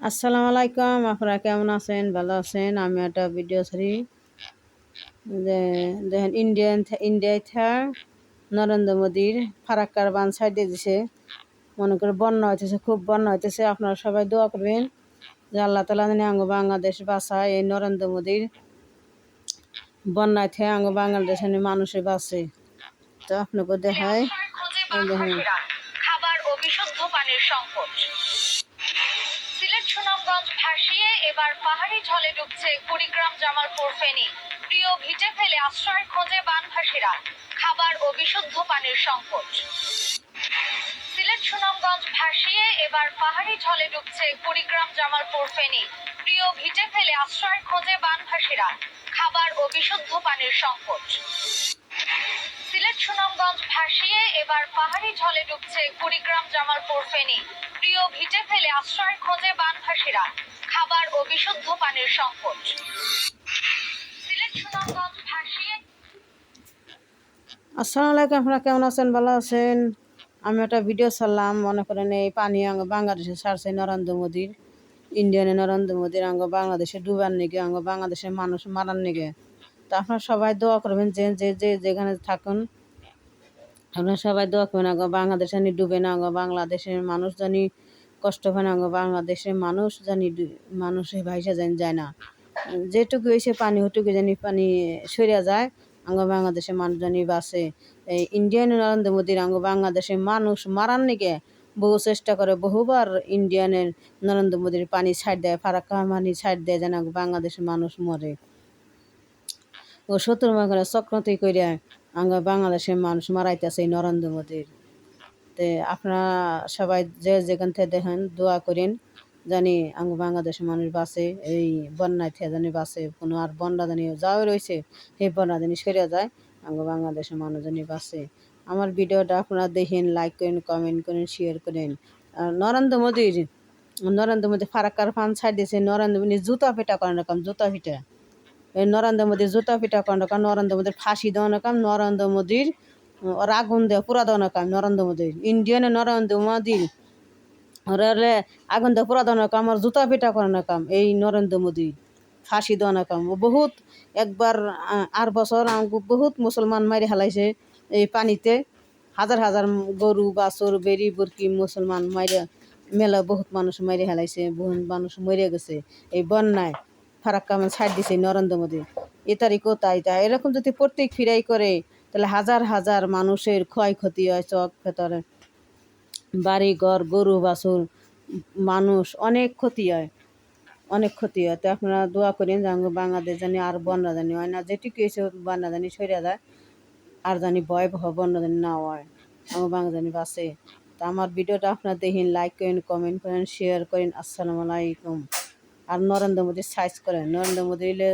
আসসালামু আলাইকুম, আপনারা কেমন আছেন? ভালো আছেন? আমি একটা ভিডিও ছাড়ি। দেখেন ইন্ডিয়ান ইন্ডিয়ায় থা নরেন্দ্র মোদীর ফারাক্কার বান সাইডে দিছে। মনে করে বন্যা হইতেছে, খুব বন্যা হইতেছে। আপনারা সবাই দোয়া করবেন যে আল্লাহ তালা জানি আঙ্গ বাংলাদেশ বাঁচায়। এই নরেন্দ্র মোদীর বন্যায় থেকে আঙ্গ বাংলাদেশ মানুষের বাঁচে। তো আপনাকে দেখায় খাবার ও বিশুদ্ধ পানির সংকট। সিলেট সুনামগঞ্জ ভাসিয়ে এবার পাহাড়ি ঝলে ডুবছে কুড়িগ্রাম জামালপুর ফেনী। প্রিয় ভিটে ফেলে আশ্রয় খোঁজে বানভাসীরা, খাবার ও বিশুদ্ধ পানির সংকট। সিলেট সুনামগঞ্জ ভাসিয়ে এবার পাহাড়ি ঝলে ডুবছে কুড়িগ্রাম জামালপুর ফেনী। প্রিয় ভিটে ফেলে আশ্রয় খোঁজে বানভাসীরা, খাবার ও বিশুদ্ধ পানির সংকট। সিলেট সুনামগঞ্জ ভাসিয়ে এবার পাহাড়ি ঝলে ডুবছে কুড়িগ্রাম জামালপুর ফেনী প্রিয় ভিটে ফেলে আশ্রয় খোঁজে বানভাসীরা খাবার ও বিশুদ্ধ পানির সংকট। আসসালামু আলাইকুম, আপনারা কেমন আছেন? ভালো আছেন? আমি একটা ভিডিও ছাড়লাম, মনে করেন এই পানি আঙ্গ বাংলাদেশে ছাড়ছে নরেন্দ্র মোদীর, ইন্ডিয়ানে নরেন্দ্র মোদীর আঙ্গ বাংলাদেশে ডুবার নিগে আঙ্গ বাংলাদেশের মানুষ মারার নিগে। তো আপনারা সবাই দোয়া করবেন যে যে যে যেখানে থাকুন, আপনারা সবাই দোয়া করবেন আঙ্গ বাংলাদেশে জানি ডুবে না আঙ্গ বাংলাদেশের মানুষ জানি কষ্ট হয় না আঙ্গ বাংলাদেশের মানুষ জানি ডু- মানুষ ভাইসা জানি যায় না। যেটুকু হয়েছে পানি, ওটুকু জানি পানি সরিয়া যায় আঙ্গ বাংলাদেশের মানুষ জানি বাসে এই ইন্ডিয়ান নরেন্দ্র মোদীর আঙ্গ বাংলাদেশের মানুষ মারার নিকে বহু চেষ্টা করে, বহুবার ইন্ডিয়ানের নরেন্দ্র মোদীর পানি ছাড় দেয়, ফারাক্কা পানি ছাড় দেয় যেন বাংলাদেশের মানুষ মরে। ও সত্তর করে চক্রতি করিয়া আঙ্গ বাংলাদেশের মানুষ মারাইতেছে এই নরেন্দ্র মোদীর। তে আপনারা সবাই যে যেখান থেকে দেখেন, দোয়া করেন জানি আঙ্গ বাংলাদেশের মানুষ বাঁচে, এই বন্যায় থেকে জানি বাঁচে, কোনো আর বন্যা জানি যাও রয়েছে, সেই বন্যা জানি সরে যায় আঙ্গ বাংলাদেশের মানুষ জানি বাঁচে। আমার ভিডিওটা আপনারা দেখেন লাইক করেন কমেন্ট করেন শেয়ার করেন। আর নরেন্দ্র মোদীর, নরেন্দ্র মোদী ফারাক্কার ফান ছাড় দিয়েছে নরেন্দ্র মোদী জুতা পিটা করেন রকম জুতা এই নরেন্দ্র মোদীর জুতা পিটা করেন রকম নরেন্দ্র মোদীর ফাঁসি দেওয়ার কাম, নরেন্দ্র মোদীর আগুন দেওয়া পুরা দেওয়ার কাম, নরেন্দ্র মোদীর। ইন্ডিয়ানে নরেন্দ্র মোদীর, ওরে আগুন দেওয়া পুরা দেওয়ার কাম, আর জুতা পিটা করানোর কাম, এই নরেন্দ্র মোদী ফাঁসি দেওয়ানোর কাম। বহুত একবার আর বছর বহুত মুসলমান মারি হেলাইছে এই পানিতে। হাজার হাজার গরু, বাছর বেরি বুরকি মুসলমান মাইরে, মেলা বহুত মানুষ মারি হেলাইছে, বহুত মানুষ মরে গেছে। এই বন্যায় ফারাক্কা ছাড় দিছে, নরেন্দ্র মোদী। এ তারিখ কোথায় তা এরকম যদি প্রত্যেক ফিরাই করে, তাহলে হাজার হাজার মানুষের ক্ষয়ক্ষতি হয় চক ভেতরে। বাড়ি ঘর, গরু, বাছুর, মানুষ, অনেক ক্ষতি হয়। অনেক ক্ষতি হয়। তো আপনারা দোয়া করেন যে বাংলাদেশ জানি আর বন্যা জানি হয় না, যেটুকু এসে বন্যা জানি সরিয়া যায় আর জানি ভয় ভয় বন্যা জানি না হয়। আমার বাংলা জানি বাসে তো আমার ভিডিওটা আপনারা দেখেন লাইক করেন কমেন্ট করেন শেয়ার করেন। আসসালামু আলাইকুম। আর নরেন্দ্র মোদী সাইজ করেন নরেন্দ্র মোদী হইলে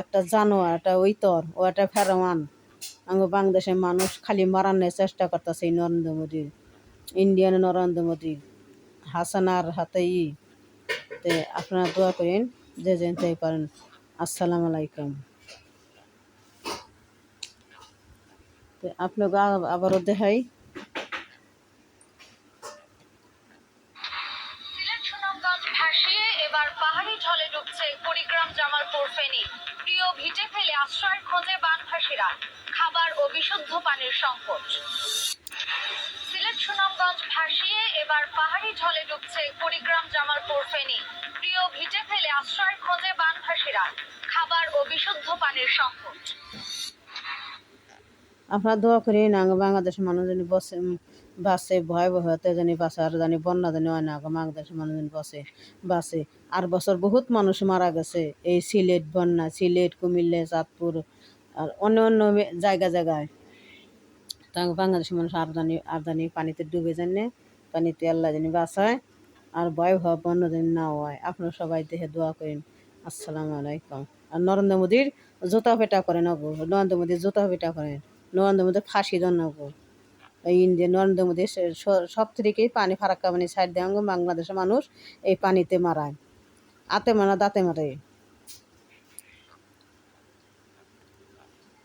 একটা জানোয়ার, একটা ওইতর ও একটা ফেরোয়ান। আমার বাংলাদেশের মানুষ খালি মারানোর চেষ্টা করতেছে এই নরেন্দ্র মোদীর ইন্ডিয়ান নরেন্দ্র মোদী, হাসানার হাতে ই। তে আপনারা দোয়া করেন, যে জানতে পারেন। আসসালামু আলাইকুম। আপনাকে আবারও দেখাই ডুবছে কুড়িগ্রাম জামালপুর ফেনী প্রিয় ভিটে ফেলে আশ্রয় খোঁজে বানভাসীরা খাবার ও বিশুদ্ধ পানির সংকট। সিলেট সুনামগঞ্জ ভাসিয়ে এবার পাহাড়ি ঝলে ডুবছে কুড়িগ্রাম জামালপুর ফেনী প্রিয় ভিটে ফেলে আশ্রয় খোঁজে বানভাসীরা খাবার ও বিশুদ্ধ পানির সংকট। আপনারা দোয়া করেন বাংলাদেশের মানুষ জানি বসে বাসে ভয় ভয়তে জানি বাসে, আর জানি বন্যা জানি হয় না আগে বাংলাদেশের মানুষ বসে, বাসে। আর বছর বহুত মানুষ মারা গেছে, এই সিলেট বন্যা, সিলেট, কুমিল্লা, চাঁদপুর, আর অন্য অন্য জায়গা, জায়গায়। তো আগে বাংলাদেশের মানুষ আর জানি আর জানি পানিতে ডুবে জানে, পানিতে আল্লাহ জানি বাসায় আর ভয় ভয় বন্য জানি না হয়। আপনারা সবাই দেখে দোয়া করেন। আসসালামু আলাইকুম। আর নরেন্দ্র মোদীর জুতা পেটা করেন, অগো। নরেন্দ্র মোদীর জুতা পেটা করেন। নরেন্দ্র মোদীর ফাঁসি দেন, অগো। ইন্ডিয়া, নরেন্দ্র মোদী সব থেকেই পানি ফারাক্কা মানে সাইড দেওয়া বাংলাদেশের মানুষ এই পানিতে মারায়। আতে মারা, দাঁতে মারে।